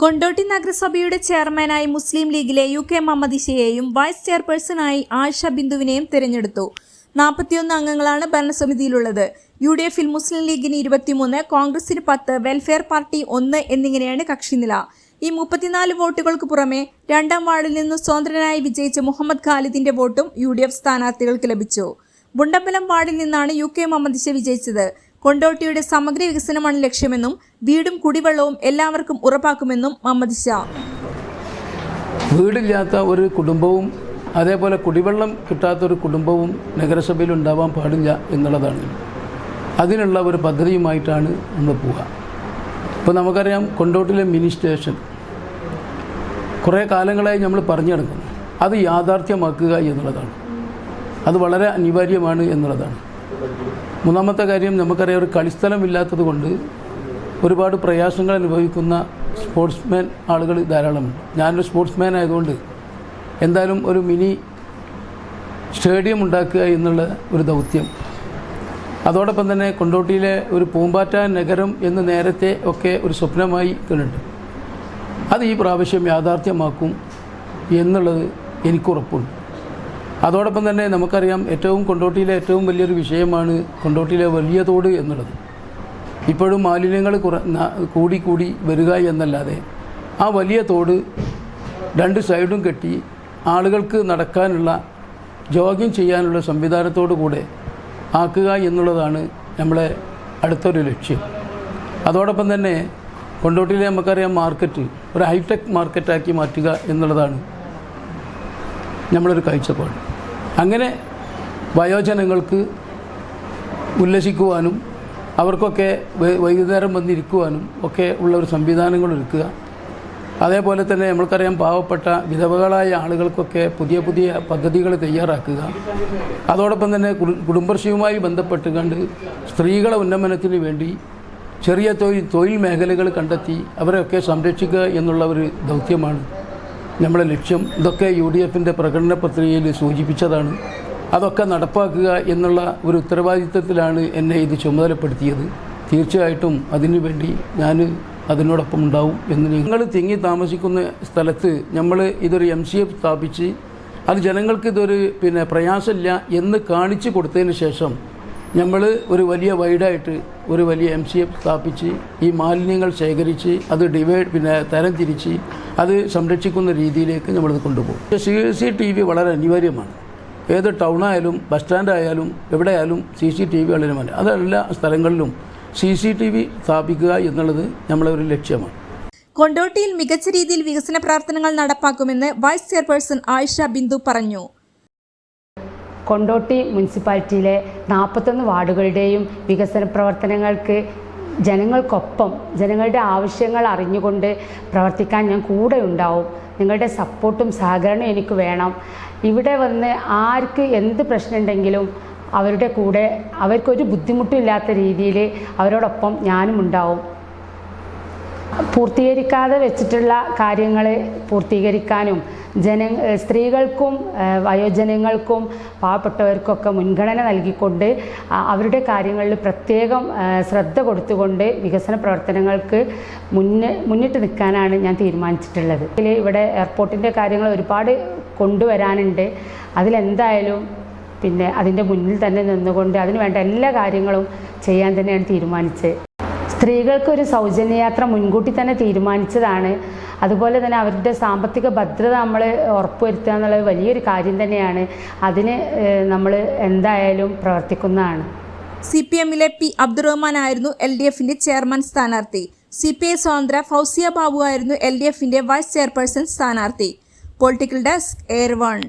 കൊണ്ടോട്ടി നഗരസഭയുടെ ചെയർമാനായി മുസ്ലിം ലീഗിലെ യു കെ മമ്മദിശയെയും വൈസ് ചെയർപേഴ്സണായി ആയിഷ ബിന്ദുവിനെയും തിരഞ്ഞെടുത്തു. നാൽപ്പത്തിയൊന്ന് അംഗങ്ങളാണ് ഭരണസമിതിയിലുള്ളത്. യു ഡി എഫിൽ മുസ്ലിം ലീഗിന് ഇരുപത്തിമൂന്ന് കോൺഗ്രസിന് പത്ത് വെൽഫെയർ പാർട്ടി ഒന്ന് എന്നിങ്ങനെയാണ് കക്ഷിനില. ഈ മുപ്പത്തിനാല് വോട്ടുകൾക്ക് പുറമെ രണ്ടാം വാർഡിൽ നിന്ന് സ്വതന്ത്രനായി വിജയിച്ച മുഹമ്മദ് ഖാലിദിന്റെ വോട്ടും യു ഡി എഫ് സ്ഥാനാർത്ഥികൾക്ക് ലഭിച്ചു. ബുണ്ടമ്പലം വാർഡിൽ നിന്നാണ് യു കെ മുഹമ്മദിശ വിജയിച്ചത്. കൊണ്ടോട്ടിയുടെ സമഗ്ര വികസനമാണ് ലക്ഷ്യമെന്നും വീടും കുടിവെള്ളവും എല്ലാവർക്കും ഉറപ്പാക്കുമെന്നും മുഹമ്മദ് ഷാ. വീടില്ലാത്ത ഒരു കുടുംബവും അതേപോലെ കുടിവെള്ളം കിട്ടാത്ത ഒരു കുടുംബവും നഗരസഭയിൽ ഉണ്ടാവാൻ പാടില്ല എന്നുള്ളതാണ്. അതിനുള്ള ഒരു പദ്ധതിയുമായിട്ടാണ് നമ്മൾ പോവുക. ഇപ്പോൾ നമുക്കറിയാം കൊണ്ടോട്ടിലെ മിനി സ്റ്റേഷൻ കുറേ കാലങ്ങളായി നമ്മൾ പറഞ്ഞു നടക്കുന്നു. അത് യാഥാർത്ഥ്യമാക്കുക എന്നുള്ളതാണ്. അത് വളരെ അനിവാര്യമാണ് എന്നുള്ളതാണ്. മൂന്നാമത്തെ കാര്യം നമുക്കറിയാം ഒരു കളിസ്ഥലം ഇല്ലാത്തത് കൊണ്ട് ഒരുപാട് പ്രയാസങ്ങൾ അനുഭവിക്കുന്ന സ്പോർട്സ്മാൻ ആളുകൾ ധാരാളമുണ്ട്. ഞാനൊരു സ്പോർട്സ്മാൻ ആയതുകൊണ്ട് എന്തായാലും ഒരു മിനി സ്റ്റേഡിയം ഉണ്ടാക്കുക എന്നുള്ള ഒരു ദൗത്യം. അതോടൊപ്പം തന്നെ കൊണ്ടോട്ടിയിലെ ഒരു പൂമ്പാറ്റ നഗരം എന്ന് നേരത്തെ ഒക്കെ ഒരു സ്വപ്നമായി കണ്ടിട്ടുണ്ട് അത് ഈ പ്രാവശ്യം യാഥാർത്ഥ്യമാക്കും എന്നുള്ളത് എനിക്കുറപ്പുണ്ട് അതോടൊപ്പം തന്നെ നമുക്കറിയാം ഏറ്റവും കൊണ്ടോട്ടിയിലെ ഏറ്റവും വലിയൊരു വിഷയമാണ് കൊണ്ടോട്ടിയിലെ വലിയ തോട് എന്നുള്ളത്. ഇപ്പോഴും മാലിന്യങ്ങൾ കുറ കൂടി കൂടി വരിക എന്നല്ലാതെ ആ വലിയ തോട് രണ്ട് സൈഡും കെട്ടി ആളുകൾക്ക് നടക്കാനുള്ള ജോഗിങ് ചെയ്യാനുള്ള സംവിധാനത്തോടു കൂടെ ആക്കുക എന്നുള്ളതാണ് നമ്മളെ അടുത്തൊരു ലക്ഷ്യം. അതോടൊപ്പം തന്നെ കൊണ്ടോട്ടിയിലെ നമുക്കറിയാം മാർക്കറ്റ് ഒരു ഹൈടെക് മാർക്കറ്റാക്കി മാറ്റുക എന്നുള്ളതാണ് നമ്മളൊരു കാഴ്ചപ്പാട്. അങ്ങനെ വയോജനങ്ങൾക്ക് ഉല്ലസിക്കുവാനും അവർക്കൊക്കെ വൈകുന്നേരം വന്നിരിക്കുവാനും ഒക്കെ ഉള്ള ഒരു സംവിധാനങ്ങൾ ഒരുക്കുക അതേപോലെ തന്നെ നമ്മൾക്കറിയാം പാവപ്പെട്ട വിധവകളായ ആളുകൾക്കൊക്കെ പുതിയ പുതിയ പദ്ധതികൾ തയ്യാറാക്കുക. അതോടൊപ്പം തന്നെ കുടു- കുടുംബശ്രീയുമായി ബന്ധപ്പെട്ട് കണ്ട് സ്ത്രീകളെ ഉന്നമനത്തിന് വേണ്ടി ചെറിയ തൊഴിൽ തൊഴിൽ മേഖലകൾ കണ്ടെത്തി അവരെയൊക്കെ സംരക്ഷിക്കുക എന്നുള്ള ഒരു ദൗത്യമാണ് നമ്മുടെ ലക്ഷ്യം ഇതൊക്കെ യു ഡി എഫിന്റെ പ്രകടന പത്രികയിൽ സൂചിപ്പിച്ചതാണ്. അതൊക്കെ നടപ്പാക്കുക എന്നുള്ള ഒരു ഉത്തരവാദിത്തത്തിലാണ് എന്നെ ഇത് ചുമതലപ്പെടുത്തിയത്. തീർച്ചയായിട്ടും അതിനുവേണ്ടി ഞാൻ അതിനോടൊപ്പം ഉണ്ടാവും എന്ന് നിങ്ങൾ തിങ്ങി താമസിക്കുന്ന സ്ഥലത്ത് നമ്മൾ ഇതൊരു എം സി എഫ് സ്ഥാപിച്ച് അത് ജനങ്ങൾക്ക് ഇതൊരു പിന്നെ പ്രയാസമില്ല എന്ന് കാണിച്ചു കൊടുത്തതിന് ശേഷം നമ്മൾ ഒരു വലിയ വൈഡായിട്ട് ഒരു വലിയ എം സി എഫ് സ്ഥാപിച്ച് ഈ മാലിന്യങ്ങൾ ശേഖരിച്ച് അത് ഡിവൈഡ് പിന്നെ തരം തിരിച്ച് അത് സംരക്ഷിക്കുന്ന രീതിയിലേക്ക് നമ്മളത് കൊണ്ടുപോകും. സി സി ടി വി വളരെ അനിവാര്യമാണ്. ഏത് ടൗണായാലും ബസ് സ്റ്റാൻഡായാലും എവിടെയായാലും സി സി ടി വി വളരെ മതി അത് എല്ലാ സ്ഥലങ്ങളിലും സി സി ടി വി സ്ഥാപിക്കുക എന്നുള്ളത് നമ്മളെ ഒരു ലക്ഷ്യമാണ്. കൊണ്ടോട്ടിയിൽ മികച്ച രീതിയിൽ വികസന പ്രവർത്തനങ്ങൾ നടപ്പാക്കുമെന്ന് വൈസ് ചെയർപേഴ്സൺ ആയിഷ ബിന്ദു പറഞ്ഞു. കൊണ്ടോട്ടി മുനിസിപ്പാലിറ്റിയിലെ നാൽപ്പത്തൊന്ന് വാർഡുകളുടെയും വികസന പ്രവർത്തനങ്ങൾക്ക് ജനങ്ങൾക്കൊപ്പം ജനങ്ങളുടെ ആവശ്യങ്ങൾ അറിഞ്ഞുകൊണ്ട് പ്രവർത്തിക്കാൻ ഞാൻ കൂടെ ഉണ്ടാവും. നിങ്ങളുടെ സപ്പോർട്ടും സഹകരണവും എനിക്ക് വേണം. ഇവിടെ വന്ന് ആർക്ക് എന്ത് പ്രശ്നമുണ്ടെങ്കിലും അവരുടെ കൂടെ അവർക്കൊരു ബുദ്ധിമുട്ടില്ലാത്ത രീതിയിൽ അവരോടൊപ്പം ഞാനും ഉണ്ടാവും. പൂർത്തീകരിക്കാതെ വെച്ചിട്ടുള്ള കാര്യങ്ങൾ പൂർത്തീകരിക്കാനും ജന സ്ത്രീകൾക്കും വയോജനങ്ങൾക്കും പാവപ്പെട്ടവർക്കൊക്കെ മുൻഗണന നൽകിക്കൊണ്ട് അവരുടെ കാര്യങ്ങളിൽ പ്രത്യേകം ശ്രദ്ധ കൊടുത്തുകൊണ്ട് വികസന പ്രവർത്തനങ്ങൾക്ക് മുന്നേ മുന്നിട്ട് നിൽക്കാനാണ് ഞാൻ തീരുമാനിച്ചിട്ടുള്ളത്. ഇതിൽ ഇവിടെ എയർപോർട്ടിന്റെ കാര്യങ്ങൾ ഒരുപാട് കൊണ്ടുവരാനുണ്ട്. അതിലെന്തായാലും പിന്നെ അതിന്റെ മുന്നിൽ തന്നെ നിന്നുകൊണ്ട് അതിന് വേണ്ട എല്ലാ കാര്യങ്ങളും ചെയ്യാൻ തന്നെയാണ് തീരുമാനിച്ചത്. സ്ത്രീകൾക്ക് ഒരു സൗജന്യയാത്ര മുൻകൂട്ടി തന്നെ തീരുമാനിച്ചതാണ്. അതുപോലെ തന്നെ അവരുടെ സാമ്പത്തിക ഭദ്രത നമ്മൾ ഉറപ്പുവരുത്തുക എന്നുള്ളത് വലിയൊരു കാര്യം തന്നെയാണ്. അതിന് നമ്മൾ എന്തായാലും പ്രവർത്തിക്കുന്നതാണ്. സി പി എമ്മിലെ പി അബ്ദുറഹ്മാൻ ആയിരുന്നു എൽ ഡി എഫിന്റെ ചെയർമാൻ സ്ഥാനാർത്ഥി. സി പി ഐ സ്വതന്ത്ര ഫൗസിയ ബാബു ആയിരുന്നു എൽ ഡി എഫിന്റെ വൈസ് ചെയർപേഴ്സൺ സ്ഥാനാർത്ഥി. Political desk air one